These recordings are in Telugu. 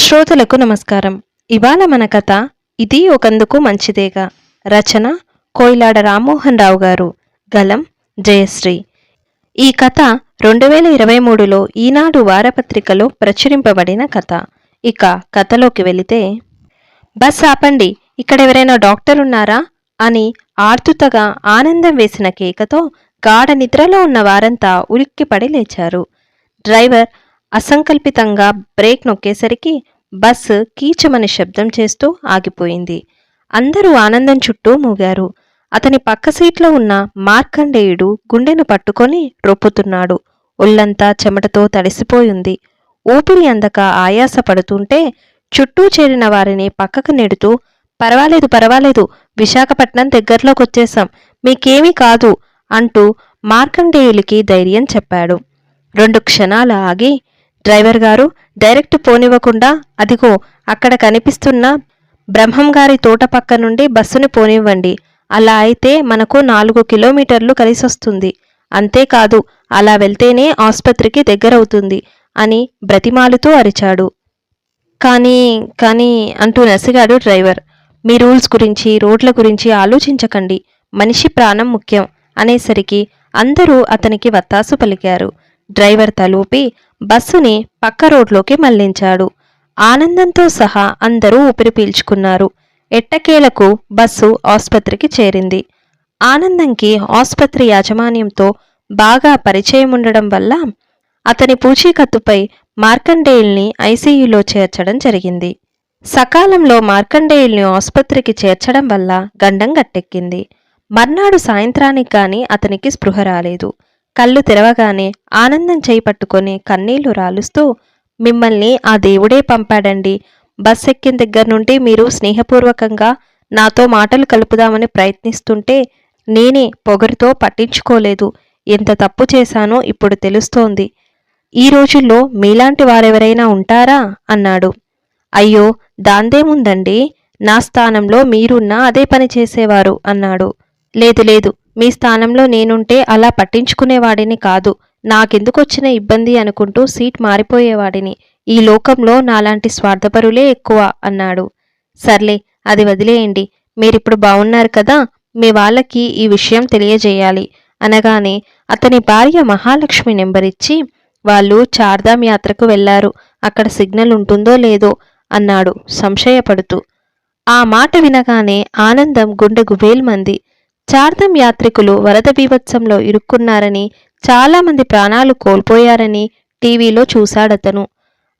శ్రోతలకు నమస్కారం. ఇవాళ మన కథ ఇది ఒకందుకు మంచిదేగా. రచన కోయిలాడ రామ్మోహన్ రావు గారు. గలం జయశ్రీ. ఈ కథ రెండు వేల ఇరవై మూడులో ఈనాడు వారపత్రికలో ప్రచురింపబడిన కథ. ఇక కథలోకి వెళితే బస్ ఆపండి ఇక్కడ ఎవరైనా డాక్టర్ ఉన్నారా అని ఆర్తుతగా ఆనందం వేసిన కేకతో గాఢ నిద్రలో ఉన్న వారంతా ఉలిక్కిపడి లేచారు. డ్రైవర్ అసంకల్పితంగా బ్రేక్ నొక్కేసరికి బస్సు కీచమని శబ్దం చేస్తూ ఆగిపోయింది. అందరూ ఆనందం చుట్టూ మూగారు. అతని పక్క సీట్లో ఉన్న మార్కండేయుడు గుండెను పట్టుకొని రొప్పుతున్నాడు. ఒళ్ళంతా చెమటతో తడిసిపోయింది. ఊపిరి అందక ఆయాస పడుతుంటే చుట్టూ చేరిన వారిని పక్కకు నెడుతూ పర్వాలేదు పర్వాలేదు విశాఖపట్నం దగ్గరలోకి వచ్చేసాం మీకేమీ కాదు అంటూ మార్కండేయులకి ధైర్యం చెప్పాడు. రెండు క్షణాలు ఆగి డ్రైవర్ గారు డైరెక్ట్ పోనివ్వకుండా అదిగో అక్కడ కనిపిస్తున్న బ్రహ్మం గారి తోట పక్క నుండి బస్సుని పోనివ్వండి. అలా అయితే మనకు నాలుగు కిలోమీటర్లు కలిసొస్తుంది. అంతేకాదు అలా వెళ్తేనే ఆసుపత్రికి దగ్గరవుతుంది అని బ్రతిమాలుతూ అరిచాడు. కానీ కానీ అంటూ నసిగాడు డ్రైవర్. మీ రూల్స్ గురించి రోడ్ల గురించి ఆలోచించకండి. మనిషి ప్రాణం ముఖ్యం అనేసరికి అందరూ అతనికి వత్తాసు పలికారు. డ్రైవర్ తలూపి బస్సుని పక్క రోడ్లోకి మళ్ళించాడు. ఆనందంతో సహా అందరూ ఊపిరి పీల్చుకున్నారు. ఎట్టకేలకు బస్సు ఆసుపత్రికి చేరింది. ఆనందంకి ఆసుపత్రి యాజమాన్యంతో బాగా పరిచయం ఉండడం వల్ల అతని పూచీకత్తుపై మార్కండేయుల్ని ఐసీయూలో చేర్చడం జరిగింది. సకాలంలో మార్కండేయుల్ని ఆసుపత్రికి చేర్చడం వల్ల గండం గట్టెక్కింది. మర్నాడు సాయంత్రానికి కానీ అతనికి స్పృహ రాలేదు. కళ్ళు తెరవగానే ఆనందం చేయి పట్టుకొని కన్నీళ్ళు రాలుస్తూ మిమ్మల్ని ఆ దేవుడే పంపాడండి. బస్ ఎక్కిన దగ్గర నుండి మీరు స్నేహపూర్వకంగా నాతో మాటలు కలుపుదామని ప్రయత్నిస్తుంటే నేనే పొగరుతో పట్టించుకోలేదు. ఎంత తప్పు చేశానో ఇప్పుడు తెలుస్తోంది. ఈ రోజుల్లో మీలాంటి వారెవరైనా ఉంటారా? అన్నాడు. అయ్యో దాందేముందండి నా స్థానంలో మీరున్నా అదే పని చేసేవారు అన్నాడు. లేదు లేదు. మీ స్థానంలో నేనుంటే అలా పట్టించుకునేవాడిని కాదు. నాకెందుకొచ్చిన ఇబ్బంది అనుకుంటూ సీట్ మారిపోయేవాడిని. ఈ లోకంలో నాలాంటి స్వార్థపరులే ఎక్కువ అన్నాడు. సర్లే అది వదిలేయండి. మీరిప్పుడు బాగున్నారు కదా మీ వాళ్ళకి ఈ విషయం తెలియజేయాలి. అనగానే అతని భార్య మహాలక్ష్మి నెంబరిచ్చి వాళ్ళు చార్ధామ్ యాత్రకు వెళ్ళారు. అక్కడ సిగ్నల్ ఉంటుందో లేదో అన్నాడు సంశయపడుతూ. ఆ మాట వినగానే ఆనందం గుండె గుబేల్మంది చార్ధం యాత్రికులు వరద బీభత్సంలో ఇరుక్కున్నారని చాలామంది ప్రాణాలు కోల్పోయారని టీవీలో చూశాడతను.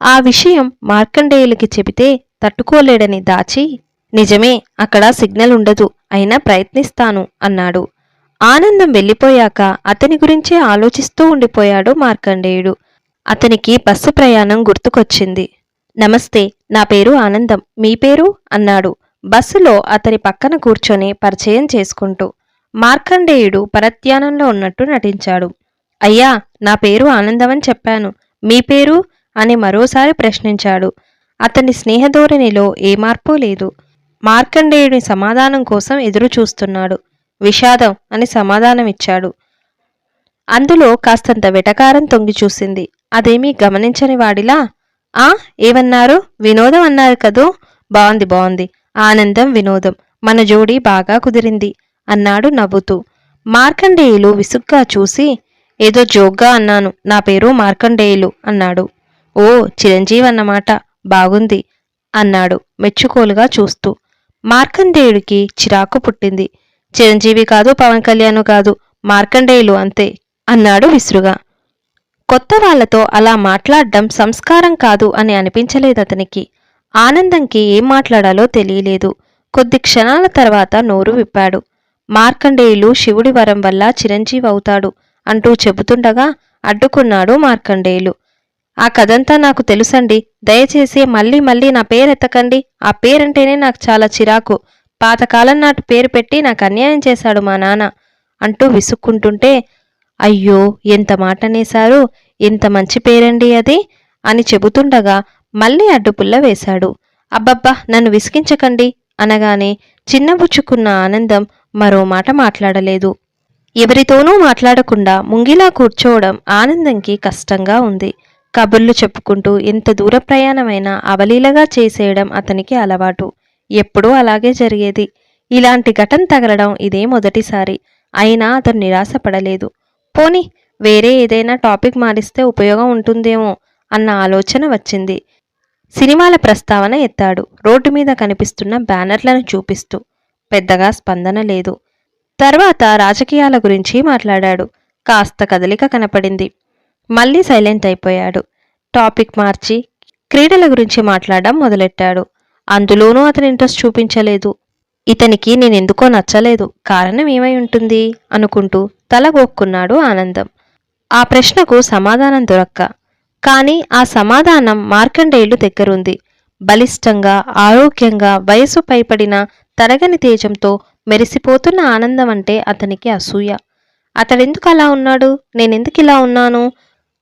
ఆ విషయం మార్కండేయులకి చెబితే తట్టుకోలేడని దాచి నిజమే అక్కడ సిగ్నల్ ఉండదు అయినా ప్రయత్నిస్తాను అన్నాడు. ఆనందం వెళ్ళిపోయాక అతని గురించే ఆలోచిస్తూ ఉండిపోయాడు మార్కండేయుడు. అతనికి బస్సు ప్రయాణం గుర్తుకొచ్చింది. నమస్తే నా పేరు ఆనందం మీ పేరు? అన్నాడు. బస్సులో అతని పక్కన కూర్చొని పరిచయం చేసుకుంటూ. మార్కండేయుడు పరధ్యానంలో ఉన్నట్టు నటించాడు. అయ్యా నా పేరు ఆనందమని చెప్పాను. మీ పేరు? అని మరోసారి ప్రశ్నించాడు. అతని స్నేహధోరణిలో ఏ మార్పు లేదు. మార్కండేయుడి సమాధానం కోసం ఎదురు చూస్తున్నాడు విషాదం అని సమాధానం ఇచ్చాడు అందులో కాస్తంత వెటకారం తొంగి చూసింది. అదేమీ గమనించని వాడిలా? ఆ ఏమన్నారు? వినోదం అన్నారు కదూ? బాగుంది బాగుంది ఆనందం వినోదం. మన జోడి బాగా కుదిరింది. అన్నాడు నవ్వుతూ. మార్కండేయులు విసుగ్గా చూసి ఏదో జోక్గా అన్నాను. నా పేరు మార్కండేయులు అన్నాడు. ఓ చిరంజీవి అన్నమాట బాగుంది అన్నాడు మెచ్చుకోలుగా చూస్తూ. మార్కండేయుడికి చిరాకు పుట్టింది. చిరంజీవి కాదు పవన్ కళ్యాణ్ కాదు మార్కండేయులు అంతే అన్నాడు విసురుగా. కొత్త వాళ్ళతో అలా మాట్లాడడం సంస్కారం కాదు అని అనిపించలేదు అతనికి. ఆనందంకి ఏం మాట్లాడాలో తెలియలేదు. కొద్ది క్షణాల తర్వాత నోరు విప్పాడు. మార్కండేయులు శివుడి వరం వల్ల చిరంజీవి అవుతాడు అంటూ చెబుతుండగా అడ్డుకున్నాడు మార్కండేయులు. ఆ కథంతా నాకు తెలుసండి. దయచేసి మళ్ళీ మళ్ళీ నా పేరెత్తకండి. ఆ పేరంటేనే నాకు చాలా చిరాకు. పాతకాలం నాటి పేరు పెట్టి నాకు అన్యాయం చేశాడు మా నాన్న అంటూ విసుక్కుంటుంటే అయ్యో ఎంత మాట అనేశారు ఎంత మంచి పేరండి అది? అని చెబుతుండగా మళ్ళీ అడ్డుపుల్ల వేశాడు. అబ్బబ్బా నన్ను విసిగించకండి. అనగానే చిన్నబుచ్చుకున్న ఆనందం మరో మాట మాట్లాడలేదు. ఎవరితోనూ మాట్లాడకుండా ముంగిలా కూర్చోవడం ఆనందంకి కష్టంగా ఉంది. కబుర్లు చెప్పుకుంటూ ఎంత దూర ప్రయాణమైనా అవలీలగా చేసేయడం అతనికి అలవాటు. ఎప్పుడూ అలాగే జరిగేది. ఇలాంటి ఘటన తగలడం ఇదే మొదటిసారి. అయినా అతను నిరాశపడలేదు. పోని వేరే ఏదైనా టాపిక్ మారిస్తే ఉపయోగం ఉంటుందేమో అన్న ఆలోచన వచ్చింది. సినిమాల ప్రస్తావన ఎత్తాడు. రోడ్డు మీద కనిపిస్తున్న బ్యానర్లను చూపిస్తూ పెద్దగా స్పందన లేదు. తర్వాత రాజకీయాల గురించి మాట్లాడాడు. కాస్త కదలిక కనపడింది. మళ్ళీ సైలెంట్ అయిపోయాడు. టాపిక్ మార్చి క్రీడల గురించి మాట్లాడడం మొదలెట్టాడు. అందులోనూ అతని ఇంట్రెస్ట్ చూపించలేదు. ఇతనికి నేనెందుకో నచ్చలేదు. కారణం ఏమై ఉంటుంది? అనుకుంటూ తలగోక్కున్నాడు ఆనందం. ఆ ప్రశ్నకు సమాధానం దొరక్క కానీ ఆ సమాధానం మార్కండేయులు దగ్గరుంది. బలిష్టంగా ఆరోగ్యంగా వయసు పైపడిన తరగని తేజంతో మెరిసిపోతున్న ఆనందం అంటే అతనికి అసూయ. అతడెందుకు అలా ఉన్నాడు? నేనెందుకు ఇలా ఉన్నాను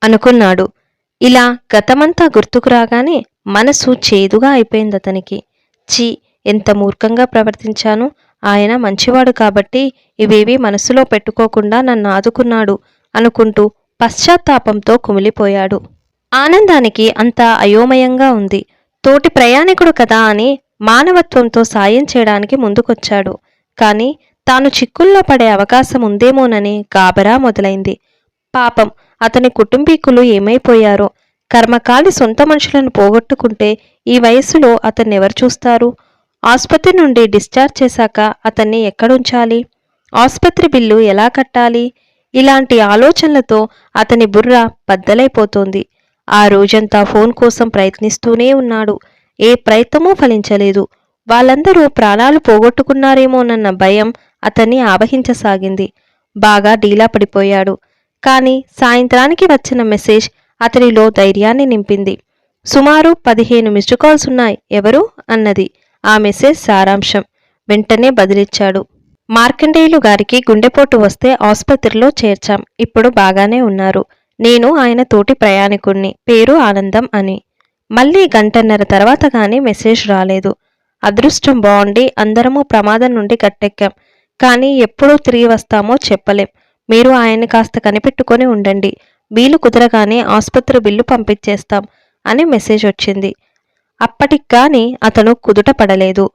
అనుకున్నాడు. ఇలా గతమంతా గుర్తుకు రాగానే మనసు చేదుగా అయిపోయింది అతనికి. చీ ఎంత మూర్ఖంగా ప్రవర్తించాను? ఆయన మంచివాడు కాబట్టి ఇవేవి మనసులో పెట్టుకోకుండా నన్ను ఆదుకున్నాడు అనుకుంటూ పశ్చాత్తాపంతో కుమిలిపోయాడు. ఆనందానికి అంతా అయోమయంగా ఉంది. తోటి ప్రయాణికుడు కదా అని మానవత్వంతో సాయం చేయడానికి ముందుకొచ్చాడు. కానీ తాను చిక్కుల్లో పడే అవకాశం ఉందేమోనని గాబరా మొదలైంది. పాపం అతని కుటుంబీకులు ఏమైపోయారో? కర్మకాలి సొంత మనుషులను పోగొట్టుకుంటే ఈ వయసులో అతన్ని ఎవరు చూస్తారు? ఆసుపత్రి నుండి డిశ్చార్జ్ చేశాక అతన్ని ఎక్కడుంచాలి? ఆసుపత్రి బిల్లు ఎలా కట్టాలి? ఇలాంటి ఆలోచనలతో అతని బుర్ర బద్దలైపోతోంది. ఆ రోజంతా ఫోన్ కోసం ప్రయత్నిస్తూనే ఉన్నాడు. ఏ ప్రయత్నమూ ఫలించలేదు. వాళ్ళందరూ ప్రాణాలు పోగొట్టుకున్నారేమోనన్న భయం అతన్ని ఆవహించసాగింది. బాగా డీలా పడిపోయాడు. కానీ సాయంత్రానికి వచ్చిన మెసేజ్ అతనిలో ధైర్యాన్ని నింపింది. సుమారు పదిహేను మిస్డ్ కాల్స్ ఉన్నాయి. ఎవరు? అన్నది. ఆ మెసేజ్ సారాంశం. వెంటనే బదిలిచ్చాడు. మార్కండేయులు గారికి గుండెపోటు వస్తే ఆసుపత్రిలో చేర్చాం. ఇప్పుడు బాగానే ఉన్నారు. నేను ఆయన తోటి ప్రయాణికుణ్ణి. పేరు ఆనందం అని. మళ్ళీ గంటన్నర తర్వాత కానీ మెసేజ్ రాలేదు. అదృష్టం బాగుండి అందరము ప్రమాదం నుండి గట్టెక్కాం. కానీ ఎప్పుడు తిరిగి వస్తామో చెప్పలేం. మీరు ఆయన్ని కాస్త కనిపెట్టుకొని ఉండండి. వీలు కుదరగానే ఆసుపత్రి బిల్లు పంపించేస్తాం అని మెసేజ్ వచ్చింది. అప్పటికి కానీ అతను కుదుట పడలేదు.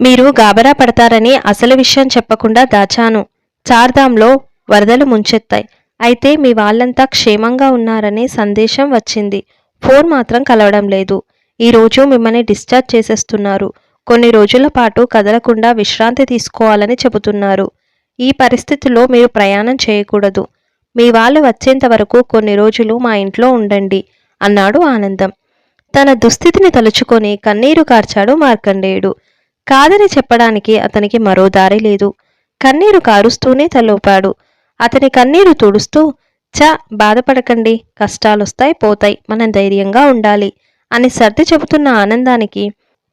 మీరు గాబరా పడతారని అసలు విషయం చెప్పకుండా దాచాను. చార్ధాంలో వరదలు ముంచెత్తాయి. అయితే మీ వాళ్ళంతా క్షేమంగా ఉన్నారనే సందేశం వచ్చింది. ఫోన్ మాత్రం కలవడం లేదు. ఈరోజు మిమ్మల్ని డిశ్చార్జ్ చేసేస్తున్నారు. కొన్ని రోజుల పాటు కదలకుండా విశ్రాంతి తీసుకోవాలని చెబుతున్నారు. ఈ పరిస్థితిలో మీరు ప్రయాణం చేయకూడదు. మీ వాళ్ళు వచ్చేంత వరకు కొన్ని రోజులు మా ఇంట్లో ఉండండి అన్నాడు ఆనందం. తన దుస్థితిని తలుచుకొని కన్నీరు కార్చాడు మార్కండేయుడు. కాదని చెప్పడానికి అతనికి మరో దారి లేదు. కన్నీరు కారుస్తూనే తలోపాడు. అతని కన్నీరు తుడుస్తూ చ బాధపడకండి కష్టాలొస్తాయి పోతాయి మనం ధైర్యంగా ఉండాలి అని సర్ది చెబుతున్న ఆనందానికి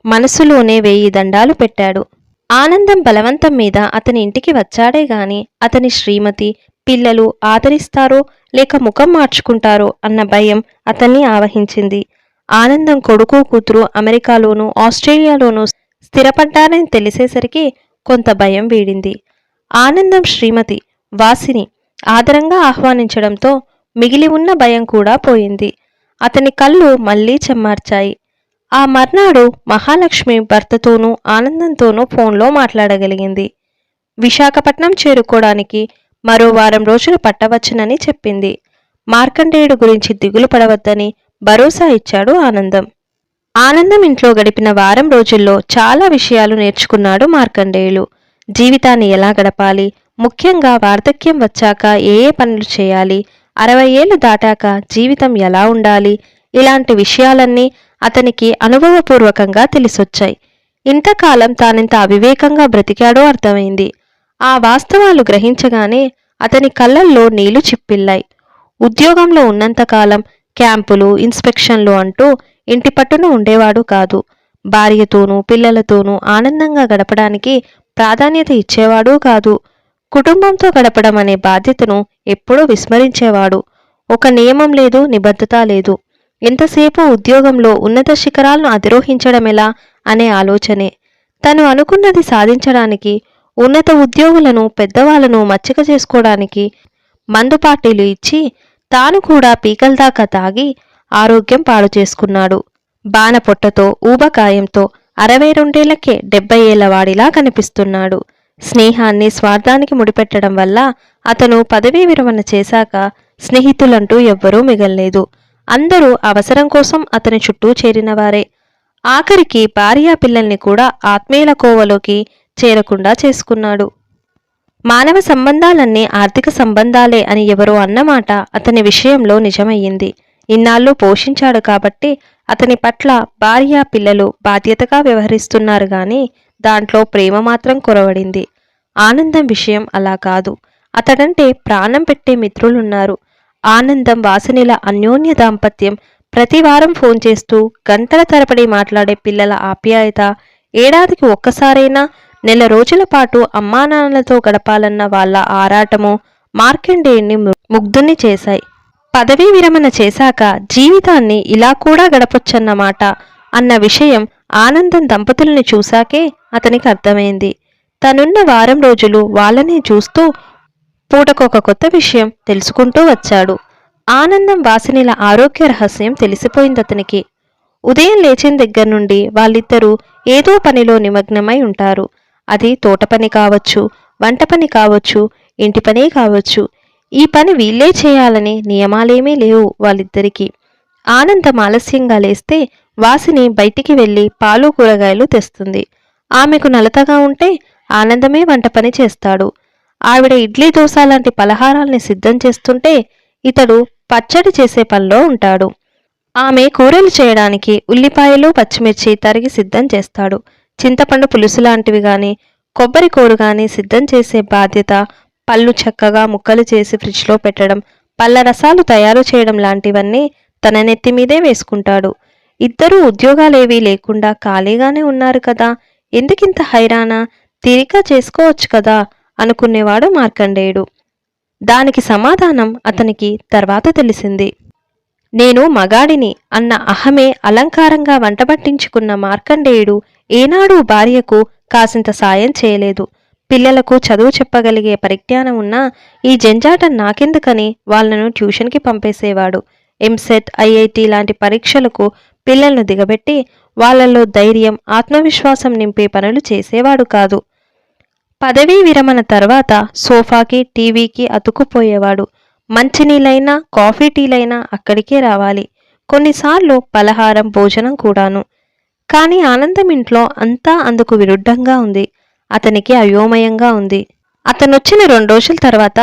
మనసులోనే వెయ్యి దండాలు పెట్టాడు. ఆనందం బలవంతం మీద అతని ఇంటికి వచ్చాడే గాని అతని శ్రీమతి పిల్లలు ఆదరిస్తారో లేక ముఖం మార్చుకుంటారో అన్న భయం అతన్ని ఆవహించింది. ఆనందం కొడుకు కూతురు అమెరికాలోనూ ఆస్ట్రేలియాలోనూ స్థిరపడ్డారని తెలిసేసరికి కొంత భయం వీడింది. ఆనందం శ్రీమతి వాసిని ఆదరంగా ఆహ్వానించడంతో మిగిలి ఉన్న భయం కూడా పోయింది. అతని కళ్ళు మళ్ళీ చెమ్మార్చాయి. ఆ మర్నాడు మహాలక్ష్మి భర్తతోనూ ఆనందంతోనూ ఫోన్లో మాట్లాడగలిగింది. విశాఖపట్నం చేరుకోవడానికి మరో వారం రోజులు పట్టవచ్చునని చెప్పింది. మార్కండేయుడు గురించి దిగులు పడవద్దని భరోసా ఇచ్చాడు ఆనందం. ఆనందం ఇంట్లో గడిపిన వారం రోజుల్లో చాలా విషయాలు నేర్చుకున్నాడు మార్కండేయులు. జీవితాన్ని ఎలా గడపాలి ముఖ్యంగా వార్ధక్యం వచ్చాక ఏ ఏ పనులు చేయాలి? అరవై ఏళ్ళు దాటాక జీవితం ఎలా ఉండాలి? ఇలాంటి విషయాలన్నీ అతనికి అనుభవపూర్వకంగా తెలిసొచ్చాయి. ఇంతకాలం తానింత అవివేకంగా బ్రతికాడో అర్థమైంది. ఆ వాస్తవాలు గ్రహించగానే అతని కళ్ళల్లో నీళ్ళు చిప్పిల్లాయి. ఉద్యోగంలో ఉన్నంతకాలం క్యాంపులు ఇన్స్పెక్షన్లు అంటూ ఇంటి పట్టున ఉండేవాడు కాదు. భార్యతోనూ పిల్లలతోనూ ఆనందంగా గడపడానికి ప్రాధాన్యత ఇచ్చేవాడు కాదు. కుటుంబంతో గడపడం అనే బాధ్యతను ఎప్పుడూ విస్మరించేవాడు. ఒక నియమం లేదు నిబద్ధత లేదు. ఎంతసేపు ఉద్యోగంలో ఉన్నత శిఖరాలను అధిరోహించడమెలా అనే ఆలోచనే. తను అనుకున్నది సాధించడానికి ఉన్నత ఉద్యోగులను పెద్దవాళ్ళను మచ్చిక చేసుకోవడానికి మందు పార్టీలు ఇచ్చి తాను కూడా పీకల దాకా తాగి ఆరోగ్యం పాడు చేసుకున్నాడు. బాణపొట్టతో ఊబకాయంతో అరవై రెండేళ్ళకే డెబ్బై ఏళ్ళ వాడిలా కనిపిస్తున్నాడు. స్నేహాన్ని స్వార్థానికి ముడిపెట్టడం వల్ల అతను పదవీ విరమణ చేశాక స్నేహితులంటూ ఎవ్వరూ మిగల్లేదు. అందరూ అవసరం కోసం అతని చుట్టూ చేరినవారే. ఆఖరికి భార్యా పిల్లల్ని కూడా ఆత్మీయుల కోవలోకి చేరకుండా చేసుకున్నాడు. మానవ సంబంధాలన్నీ ఆర్థిక సంబంధాలే అని ఎవరో అన్నమాట అతని విషయంలో నిజమయ్యింది. ఇన్నాళ్ళు పోషించాడు కాబట్టి అతని పట్ల భార్య పిల్లలు బాధ్యతగా వ్యవహరిస్తున్నారు గాని దాంట్లో ప్రేమ మాత్రం కొరవడింది. ఆనందం విషయం అలా కాదు. అతడంటే ప్రాణం పెట్టే మిత్రులున్నారు. ఆనందం వాసనిల అన్యోన్య దాంపత్యం. ప్రతివారం ఫోన్ చేస్తూ గంటల తరబడి మాట్లాడే పిల్లల ఆప్యాయత. ఏడాదికి ఒక్కసారైనా నెల రోజుల పాటు అమ్మానాన్నలతో గడపాలన్న వాళ్ళ ఆరాటము మార్కండేయుని ముగ్ధుని చేశాయి. పదవీ విరమణ చేశాక జీవితాన్ని ఇలా కూడా గడపొచ్చన్నమాట అన్న విషయం ఆనందం దంపతుల్ని చూశాకే అతనికి అర్థమైంది. తనున్న వారం రోజులు వాళ్ళని చూస్తూ పూటకొక కొత్త విషయం తెలుసుకుంటూ వచ్చాడు. ఆనందం వాసినిల ఆరోగ్య రహస్యం తెలిసిపోయింది అతనికి. ఉదయం లేచిన దగ్గర నుండి వాళ్ళిద్దరూ ఏదో పనిలో నిమగ్నమై ఉంటారు. అది తోట పని కావచ్చు వంట పని కావచ్చు ఇంటి పని కావచ్చు. ఈ పని వీళ్ళే చేయాలని నియమాలేమీ లేవు వాళ్ళిద్దరికీ. ఆనందం ఆలస్యంగా లేస్తే వాసిని బయటికి వెళ్ళి పాలు కూరగాయలు తెస్తుంది. ఆమెకు నలతగా ఉంటే ఆనందమే వంట పని చేస్తాడు. ఆవిడ ఇడ్లీ దోశ లాంటి పలహారాల్ని సిద్ధం చేస్తుంటే ఇతడు పచ్చడి చేసే పనిలో ఉంటాడు. ఆమె కూరలు చేయడానికి ఉల్లిపాయలు పచ్చిమిర్చి తరిగి సిద్ధం చేస్తాడు. చింతపండు పులుసు లాంటివి గాని కొబ్బరి కూర గాని సిద్ధం చేసే బాధ్యత పళ్ళు చక్కగా ముక్కలు చేసి ఫ్రిడ్జ్లో పెట్టడం పళ్ళ రసాలు తయారు చేయడం లాంటివన్నీ తన నెత్తి మీదే వేసుకుంటాడు. ఇద్దరూ ఉద్యోగాలేవీ లేకుండా ఖాళీగానే ఉన్నారు కదా. ఎందుకింత హైరానా? తీరిక చేసుకోవచ్చు కదా అనుకునేవాడు మార్కండేయుడు. దానికి సమాధానం అతనికి తర్వాత తెలిసింది. నేను మగాడిని అన్న అహమే అలంకారంగా వంటబట్టించుకున్న మార్కండేయుడు ఏనాడు భార్యకు కాసింత సాయం చేయలేదు. పిల్లలకు చదువు చెప్పగలిగే పరిజ్ఞానం ఉన్నా ఈ జంజాటం నాకెందుకని వాళ్ళను ట్యూషన్కి పంపేసేవాడు. ఎంసెట్ ఐఐటి లాంటి పరీక్షలకు పిల్లలను దిగబెట్టి వాళ్ళల్లో ధైర్యం ఆత్మవిశ్వాసం నింపే పనులు చేసేవాడు కాదు. పదవీ విరమణ తర్వాత సోఫాకి టీవీకి అతుకుపోయేవాడు మంచినీళ్ళైనా కాఫీ టీలైనా అక్కడికే రావాలి. కొన్నిసార్లు పలహారం భోజనం కూడాను. కానీ ఆనందం ఇంట్లో అంతా అందుకు విరుద్ధంగా ఉంది. అతనికి అయోమయంగా ఉంది. అతనొచ్చిన రెండు రోజుల తర్వాత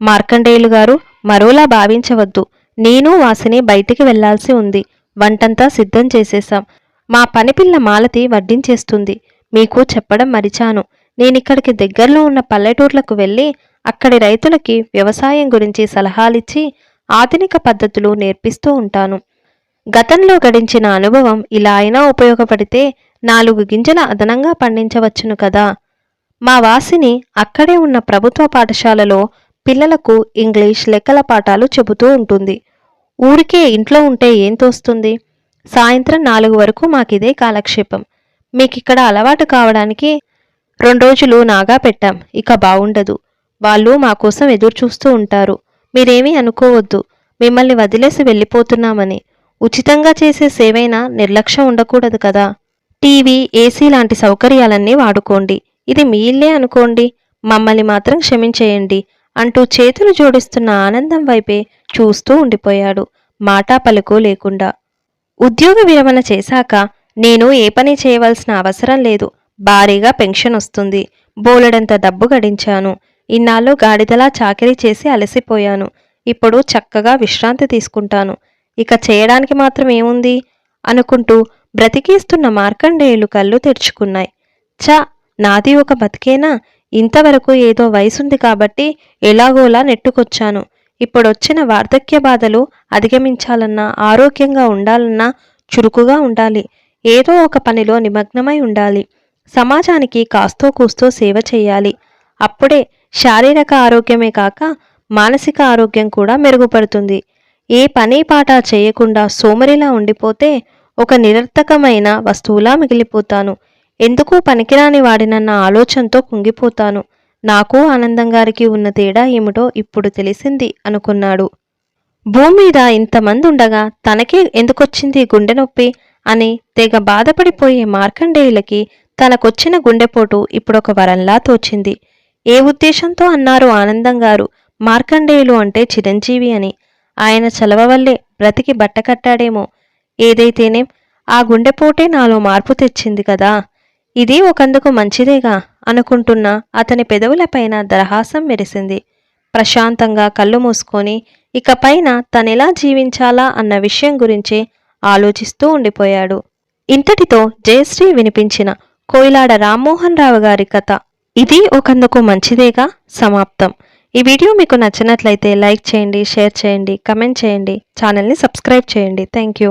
మార్కండేయులు గారు మరోలా భావించవద్దు. నేను వాసిని బయటికి వెళ్ళాల్సి ఉంది. వంటంతా సిద్ధం చేసేశాం. మా పనిపిల్ల మాలతి వడ్డించేస్తుంది. మీకు చెప్పడం మరిచాను. నేనిక్కడికి దగ్గరలో ఉన్న పల్లెటూర్లకు వెళ్ళి అక్కడి రైతులకి వ్యవసాయం గురించి సలహాలిచ్చి ఆధునిక పద్ధతులు నేర్పిస్తూ ఉంటాను. గతంలో గడించిన అనుభవం ఇలా అయినా ఉపయోగపడితే నాలుగు గింజల అదనంగా పండించవచ్చును కదా. మా వాసిని అక్కడే ఉన్న ప్రభుత్వ పాఠశాలలో పిల్లలకు ఇంగ్లీష్ లెక్కల పాఠాలు చెబుతూ ఉంటుంది. ఊరికే ఇంట్లో ఉంటే ఏం తోస్తుంది? సాయంత్రం నాలుగు వరకు మాకిదే కాలక్షేపం. మీకిక్కడ అలవాటు కావడానికి రెండు రోజులు నాగా పెట్టాం. ఇక బావుండదు. వాళ్ళు మా కోసం ఎదురుచూస్తూ ఉంటారు. మీరేమీ అనుకోవద్దు. మిమ్మల్ని వదిలేసి వెళ్ళిపోతున్నామని. ఉచితంగా చేసే సేవైనా నిర్లక్ష్యం ఉండకూడదు కదా. టీవీ ఏసీ లాంటి సౌకర్యాలన్నీ వాడుకోండి. ఇది మీ ఇల్లే అనుకోండి. మమ్మల్ని మాత్రం క్షమించేయండి. అంటూ చేతులు జోడిస్తున్న ఆనందం వైపే చూస్తూ ఉండిపోయాడు. మాటా పలుకు లేకుండా. ఉద్యోగ విరమణ చేశాక నేను ఏ పని చేయవలసిన అవసరం లేదు. భారీగా పెన్షన్ వస్తుంది. బోలెడంత డబ్బు గడించాను. ఇన్నాళ్ళు గాడిదలా చాకరీ చేసి అలసిపోయాను. ఇప్పుడు చక్కగా విశ్రాంతి తీసుకుంటాను. ఇక చేయడానికి మాత్రం ఏముంది? అనుకుంటూ బ్రతికేస్తున్న మార్కండేయులు కళ్ళు తెరుచుకున్నాయి. చ నాది ఒక బతికేనా? ఇంతవరకు ఏదో వయసుంది కాబట్టి ఎలాగోలా నెట్టుకొచ్చాను. ఇప్పుడొచ్చిన వార్ధక్య బాధలు అధిగమించాలన్నా ఆరోగ్యంగా ఉండాలన్నా చురుకుగా ఉండాలి. ఏదో ఒక పనిలో నిమగ్నమై ఉండాలి. సమాజానికి కాస్తో కూస్తో సేవ చేయాలి. అప్పుడే శారీరక ఆరోగ్యమే కాక మానసిక ఆరోగ్యం కూడా మెరుగుపడుతుంది. ఏ పని పాట చేయకుండా సోమరిలా ఉండిపోతే ఒక నిరర్థకమైన వస్తువులా మిగిలిపోతాను. ఎందుకు పనికిరాని వాడినన్న ఆలోచనతో కుంగిపోతాను. నాకు ఆనందం గారికి ఉన్న తేడా ఏమిటో ఇప్పుడు తెలిసింది అనుకున్నాడు. భూమి మీద ఇంతమంది ఉండగా తనకే ఎందుకొచ్చింది గుండె నొప్పి అని తెగ బాధపడిపోయే మార్కండేయులకి తనకొచ్చిన గుండెపోటు ఇప్పుడొక వరంలా తోచింది. ఏ ఉద్దేశంతో అన్నారు ఆనందం గారు మార్కండేయులు అంటే చిరంజీవి అని? ఆయన చలవ వల్లే బ్రతికి బట్టకట్టాడేమో ఏదైతేనేం ఆ గుండెపోటే నాలో మార్పు తెచ్చింది కదా. ఇది ఒకందుకు మంచిదేగా అనుకుంటున్న అతని పెదవులపైన దరహాసం మెరిసింది. ప్రశాంతంగా కళ్ళు మూసుకొని ఇకపైన తనెలా జీవించాలా అన్న విషయం గురించి ఆలోచిస్తూ ఉండిపోయాడు. ఇంతటితో జయశ్రీ వినిపించిన కోయిలాడ రామ్మోహన్ రావు గారి కథ ఇది ఒకందుకు మంచిదేగా సమాప్తం. ఈ వీడియో మీకు నచ్చినట్లయితే లైక్ చేయండి షేర్ చేయండి కమెంట్ చేయండి ఛానల్ని సబ్స్క్రైబ్ చేయండి. Thank you.